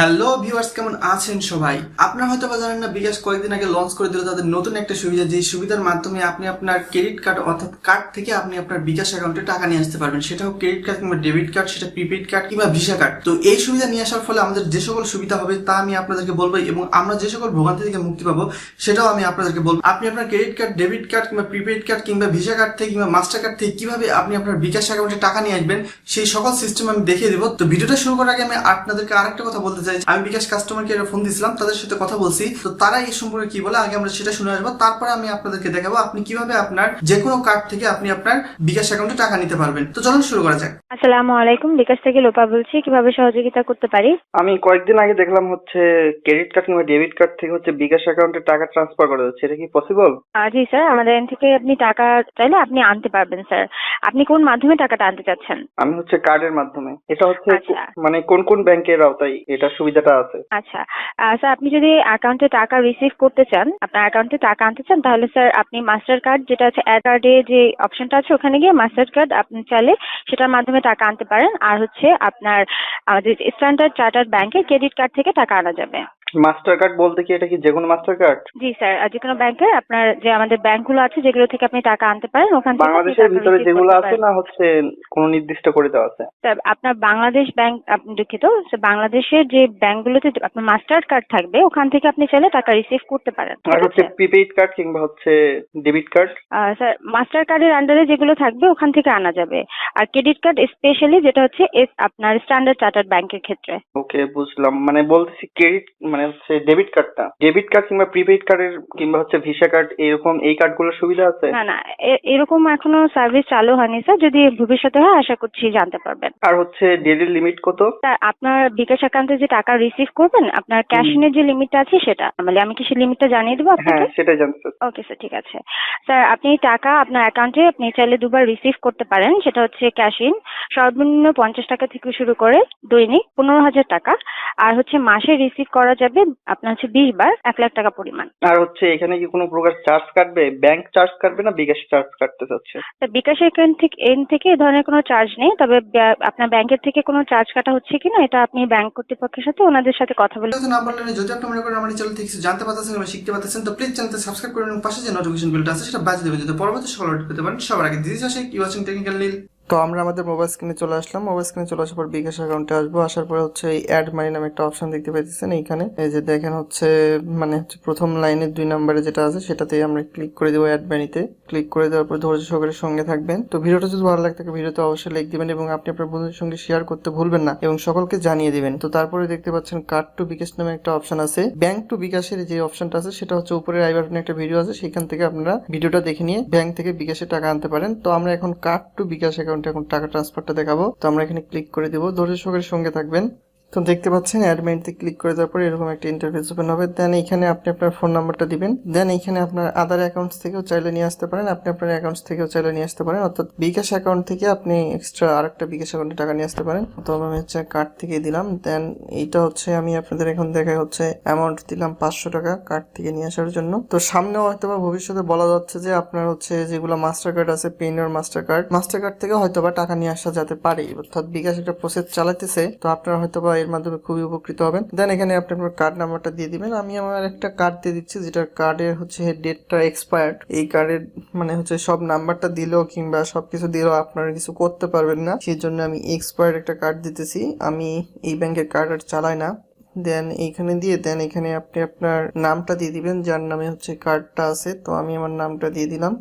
Hello viewers কেমন আছেন সবাই? আপনারা হয়তো জানেন না, বিকাশ কয়েকদিন আগে লঞ্চ করে দিল তাদের নতুন একটা সুবিধা যে সুবিধার মাধ্যমে আপনি আপনার ক্রেডিট কার্ড অর্থাৎ কার্ড থেকে আপনি আপনার বিকাশ অ্যাকাউন্টে টাকা নিয়ে আসতে পারবেন। সেটা হোক ক্রেডিট কার্ড কিংবা ডেবিট কার্ড সেটা প্রিপেড কার্ড কিংবা ভিসা কার্ড তো এই সুবিধা নিয়ে আসার ফলে আমাদের যে সকল সুবিধা হবে তা আমি আপনাদেরকে বলব এবং আমরা যে সকল ভোগান্তি থেকে মুক্তি পাবো, সেটাও আমি আপনাদেরকে বলব। আপনি আপনার ক্রেডিট কার্ড ডেবিট কার্ড কিংবা প্রিপেড কার্ড কিংবা ভিসা কার্ড থেকে কিংবা মাস্টার কার্ড থেকে কীভাবে আপনি আপনার বিকাশ অ্যাকাউন্টে টাকা নিয়ে আসবেন, সেই সকল সিস্টেম আমি দেখিয়ে দেবো। তো ভিডিওটা শুরু করার আগে আমি আপনাদেরকে আরেকটা কথা বলতে চাই। আমি বিকাশ কাস্টমার কেয়ারে ফোন দিয়েছিলাম তাদের সাথে কথা বলছি। তো তারা এই সম্পর্কে কি বলে আগে আমরা সেটা শুনে আসব। তারপরে আমি আপনাদেরকে দেখাবো আপনি কীভাবে আপনার যে কোনো কার্ড থেকে আপনি আপনার বিকাশ অ্যাকাউন্টে টাকা নিতে পারবেন। তো চলুন শুরু করা যাক। আসসালামু আলাইকুম বিকাশ থেকে লোপা বলছি। কীভাবে সহযোগিতা করতে পারি? আমি কয়েকদিন আগে দেখলাম হচ্ছে ক্রেডিট কার্ড কিংবা ডেবিট কার্ড থেকে হচ্ছে বিকাশ অ্যাকাউন্টে টাকা ট্রান্সফার করা যাচ্ছে এটা কি পসিবল জি স্যার আমাদের এখান থেকে আপনি টাকা চাইলে আপনি আনতে পারবেন স্যার আপনি কোন মাধ্যমে টাকাটা আনতে চাচ্ছেন? আমি হচ্ছে কার্ডের মাধ্যমে। এটা হচ্ছে আচ্ছা। মানে কোন কোন ব্যাংকের আওতায় এটা সুবিধাটা আছে। আচ্ছা স্যার আপনি যদি অ্যাকাউন্টে টাকা রিসিভ করতে চান, আপনার অ্যাকাউন্টে টাকা আনতে চান, তাহলে স্যার আপনি মাস্টার কার্ড যেটা আছে অ্যাড কার্ডে যে অপশনটা আছে, ওখানে গিয়ে মাস্টার কার্ড আপনি চাইলে সেটার মাধ্যমে টাকা আনতে পারেন। আর হচ্ছে আপনার আমাদের স্ট্যান্ডার্ড চার্টার্ড ব্যাংকের ক্রেডিট কার্ড থেকে টাকা আনা যাবে। মাস্টার কার্ড বলতে কি এটা কি যে কোনো মাস্টার কার্ড জি স্যার। যে কোনো ব্যাংকে আপনার যে আমাদের ব্যাংকগুলো আছে যেগুলো থেকে আপনি টাকা আনতে পারেন ওখান থেকে বাংলাদেশের ভিতরে যেগুলো আছে না হচ্ছে কোনো নির্দিষ্ট করে দেওয়া আছে। স্যার আপনার বাংলাদেশ ব্যাংক আপনি দুঃখিত বাংলাদেশের যে ব্যাংকগুলোতে আপনার মাস্টার কার্ড থাকবে ওখান থেকে আপনি চাইলে টাকা রিসিভ করতে পারেন। আর হচ্ছে প্রিপেইড কার্ড কিংবা হচ্ছে ডেবিট কার্ড স্যার মাস্টার কার্ডের আন্ডারে যেগুলো থাকবে ওখান থেকে আনা যাবে। আর ক্রেডিট কার্ড স্পেশালি যেটা হচ্ছে আপনার স্ট্যান্ডার্ড চার্টার্ড ব্যাংকের ক্ষেত্রে। ওকে বুঝলাম। মানে বলতেছি ক্রেডিট মানে হচ্ছে ডেবিট কার্ডটা ডেবিট কার্ড কিংবা প্রিপেইড কার্ডের কিংবা হচ্ছে ভিসা কার্ড এরকম এই কার্ডগুলোর সুবিধা আছে? না না এরকম এখনও সার্ভিস চালু হয়নি স্যার যদি ভবিষ্যতে হয় আশা করছি জানতে পারবেন। আর হচ্ছে ডেলি লিমিট কত? স্যার আপনার বিকাশ অ্যাকাউন্টে যে টাকা রিসিভ করবেন আপনার ক্যাশ ইনের যে লিমিটটা আছে সেটা। মানে আমি কি সেই লিমিটটা জানিয়ে দেবো হ্যাঁ আপনাকে সেটাই জানতে চাচ্ছি। ওকে স্যার ঠিক আছে। স্যার আপনি টাকা আপনার অ্যাকাউন্টে আপনি চাইলে দুবার রিসিভ করতে পারেন। সেটা হচ্ছে ক্যাশ ইন সর্বনিম্ন পঞ্চাশ টাকা থেকে শুরু করে দৈনিক পনেরো হাজার টাকা। আর হচ্ছে মাসে রিসিভ করা যাবে আপনার হচ্ছে বিশ বার এক লাখ টাকা পরিমাণ। আর হচ্ছে এখানে কি কোনো প্রকার চার্জ কাটবে? ব্যাংক চার্জ কাটবে না বিকাশ চার্জ কাটতে চাচ্ছে তা বিকাশ অ্যাকাউন্ট থেকে এন থেকে এ ধরনের কোনো চার্জ নেই তবে ব্যা- আপনার ব্যাংকের থেকে কোনো চার্জ কাটা হচ্ছে কিনা এটা আপনি ব্যাংক কর্তৃপক্ষের সাথে ওনাদের সাথে কথা বলে না যদি আপনি মনে করেন আমার চ্যানেল থেকে কিছু জানতে পারতেছেন বা শিখতে পারতেছেন তো প্লিজ চ্যানেলটা সাবস্ক্রাইব করুন এবং পাশে যে নোটিফিকেশন বেলটা আছে সেটা বাজিয়ে দেবেন যাতে পরবর্তী সকল পেতে পারেন। সবার আগে দিদি আসে কি ওয়াচিং টেকনিক্যাল নীল তো আমরা আমাদের মোবাইল স্ক্রিনে চলে আসলাম। মোবাইল স্ক্রিনে চলে আসার পর বিকাশ অ্যাকাউন্টে আসব। আসার পরে হচ্ছে এই অ্যাড মানি নামে একটা অপশন দেখতে পাইতেছেন এইখানে। এই যে দেখেন হচ্ছে মানে হচ্ছে প্রথম লাইনের দুই নম্বরে যেটা আছে সেটাতেই আমরা ক্লিক করে দেবো অ্যাড মানিতে ক্লিক করে দেওয়ার পর ধৈর্য সহকারে সঙ্গে থাকবেন। তো ভিডিওটা যদি ভালো লাগে থাকে, ভিডিওতে অবশ্যই লাইক দিবেন এবং আপনি আপনার বন্ধুদের সঙ্গে শেয়ার করতে ভুলবেন না এবং সকলকে জানিয়ে দিবেন। তো তারপরে দেখতে পাচ্ছেন কার্ড টু বিকাশ নামে একটা অপশন আছে। ব্যাংক টু বিকাশের যে অপশনটা আছে, সেটা হচ্ছে উপরে আই বাটনে একটা ভিডিও আছে। সেখান থেকে আপনারা ভিডিওটা দেখে নিয়ে ব্যাংক থেকে বিকাশে টাকা আনতে পারেন। তো আমরা এখন কার্ড টু বিকাশ অ্যাকাউন্টে এখন টাকা ট্রান্সফারটা দেখাবো। তো আমরা এখানে ক্লিক করে দিব। ধৈর্য সহকারে সঙ্গে থাকবেন। তো দেখতে পাচ্ছেন অ্যাডমিনতে ক্লিক করে দেওয়ার পরে এরকম একটা ইন্টারফেস ওপেন হবে। দেন এখানে আপনি আপনার ফোন নাম্বারটা দিবেন। দেন এখানে আপনার আদার অ্যাকাউন্টস থেকেও চাইলে নিয়ে আসতে পারেন। আপনি আপনার অ্যাকাউন্টস থেকেও চাইলে নিয়ে আসতে পারেন। অর্থাৎ বিকাশ অ্যাকাউন্ট থেকে আপনি এক্সট্রা আরেকটা বিকাশ অ্যাকাউন্টে টাকা নিয়ে আসতে পারেন। তো আমি হচ্ছে কার্ড থেকে দিলাম। দেন এইটা হচ্ছে আমি আপনাদের এখন দেখা হচ্ছে অ্যামাউন্ট দিলাম পাঁচশো টাকা কার্ড থেকে নিয়ে আসার জন্য। তো সামনেও হয়তো বা ভবিষ্যতে বলা যাচ্ছে যে আপনার হচ্ছে যেগুলো মাস্টার কার্ড আছে Payoneer master card master card থেকে হয়তো বা টাকা নিয়ে আসা যেতে পারে। অর্থাৎ বিকাশ একটা প্রসেস চালাতেছে তো আপনার হয়তো বা এর মাধ্যমে খুবই উপকৃত হবেন। দেন এখানে আপনি আপনার কার্ড নাম্বারটা দিয়ে দিবেন। আমি আমার একটা কার্ড দিয়ে দিচ্ছি, যেটার কার্ডের হচ্ছে ডেটটা এক্সপায়ার্ড এই কার্ডের মানে হচ্ছে সব নাম্বারটা দিলেও কিংবা সবকিছু দিলেও আপনারা কিছু করতে পারবেন না। সেই জন্য আমি এক্সপায়ার্ড একটা কার্ড দিতেছি। আমি এই ব্যাংকের কার্ড আর চালাই না। দেন এইখানে দিয়ে দেন এখানে আপনি আপনার নামটা দিয়ে দিবেন, যার নামে হচ্ছে কার্ডটা আছে। তো আমি আমার নামটা দিয়ে দিলাম।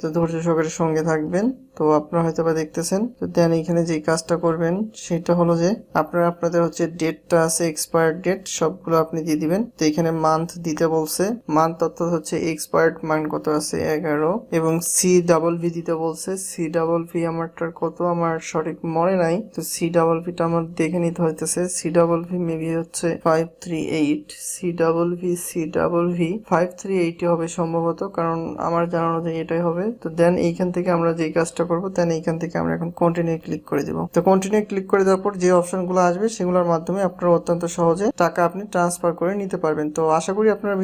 তো ধৈর্য সহকারে সঙ্গে থাকবেন। তো আপনারা হয়তো বা দেখতেছেন, তো দেন এইখানে যে কাজটা করবেন, সেটা হলো যে আপনারা, আপনাদের হচ্ছে ডেটটা আছে এক্সপায়ার্ড ডেট সবগুলো আপনি দিয়ে দিবেন। তো এখানে মান্থ দিতে বলছে মান্থ অর্থাৎ হচ্ছে এক্সপায়ার্ড মান্থ কত আছে? এগারো। এবং সি ডাবল ভি দিতে বলছে সি ডাবল ভি আমারটার কত? আমার সঠিক মনে নাই। তো সি ডাবল ভিটা আমার দেখে নিতে হইতেছে সি ডাবল ভি মেবি হচ্ছে five three eight C double V C double V five three এইটই হবে সম্ভবত, কারণ আমার জানানো যে এটাই হবে। তো দেন এইখান থেকে আমরা যে কাজটা করব দেন এইখান থেকে আমরা এখন কন্টিনিউ ক্লিক করে দেব। তো কন্টিনিউ ক্লিক করে দেওয়ার পর যে অপশনগুলো আসবে, সেগুলোর মাধ্যমে আপনারা অত্যন্ত সহজে টাকা আপনি ট্রান্সফার করে নিতে পারবেন। তো আশা করি আপনারা